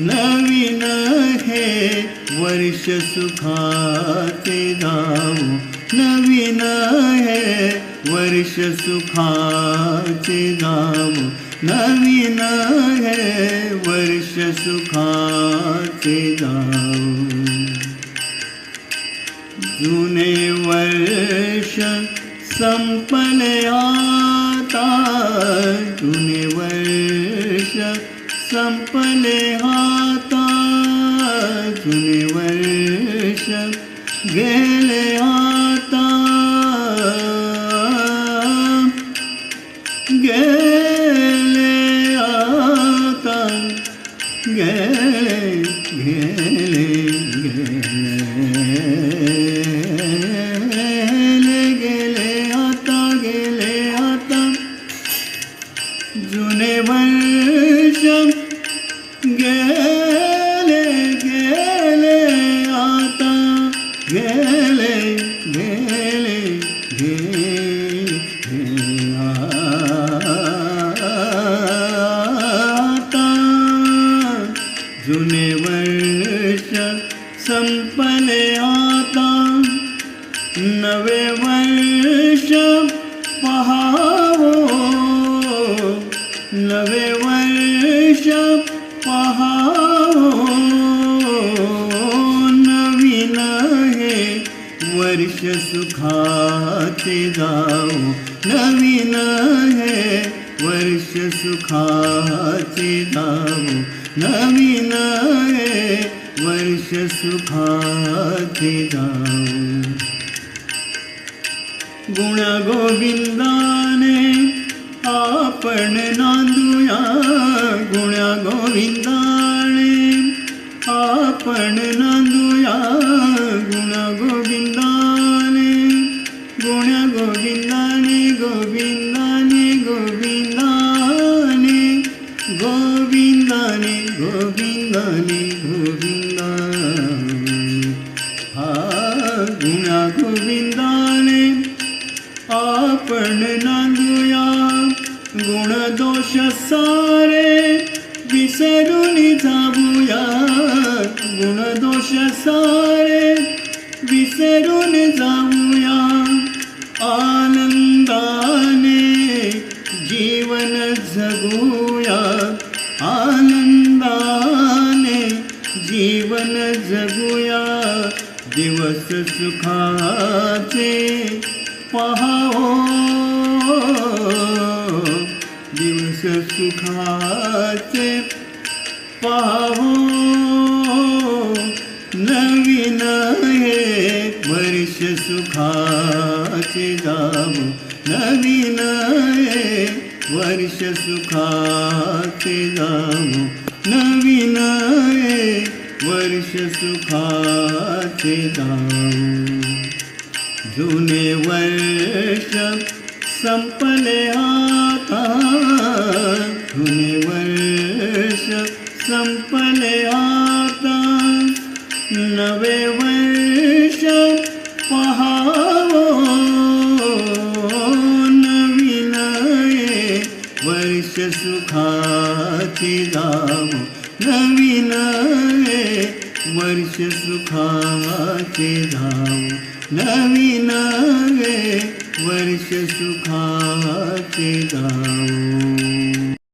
नवीन हे वर्ष सुखाचे जाऊ। नवीन हे वर्ष सुखाचे जाऊ नवीन हे वर्ष सुखाचे जाऊ जुने वर्ष संपले आता, जुने वर्ष संपले आता, जुने वर्ष गेले आता। गेले गेले आता गेले गेले गेले आता। जुने वर्ष संपले आता नवे वर्ष सुखाचे जाऊ। नवीन हे वर्ष सुखाचे जाऊ। नवीन हे वर्ष सुखाचे जाऊ। गुण्या गोविंदाने आपण नांदूया। गुण्या गोविंदाने आपण नांदूया। गोविंदाने गोविंदाने गोविंदा. हा गुणा गोविंदाने आपण नांदूया. गुण दोष सारे विसरून जाऊया. गुण दोष सारे जीवन जगूया दिवस सुखाचे पहाओ दिवस सुखाचे पहावो. नवीन हे वर्ष सुखाचे जाव. नवीन हे वर्ष सुखाचे जाव. नवीन वर्ष जुने वर्ष संपले आता। जुने वर्ष संपले आता। नवे वर्ष पहावो वर्ष सुखाचे जावो नवीन हे वर्ष सुखाचे जावो नवीन हे वर्ष सुखाचे जावो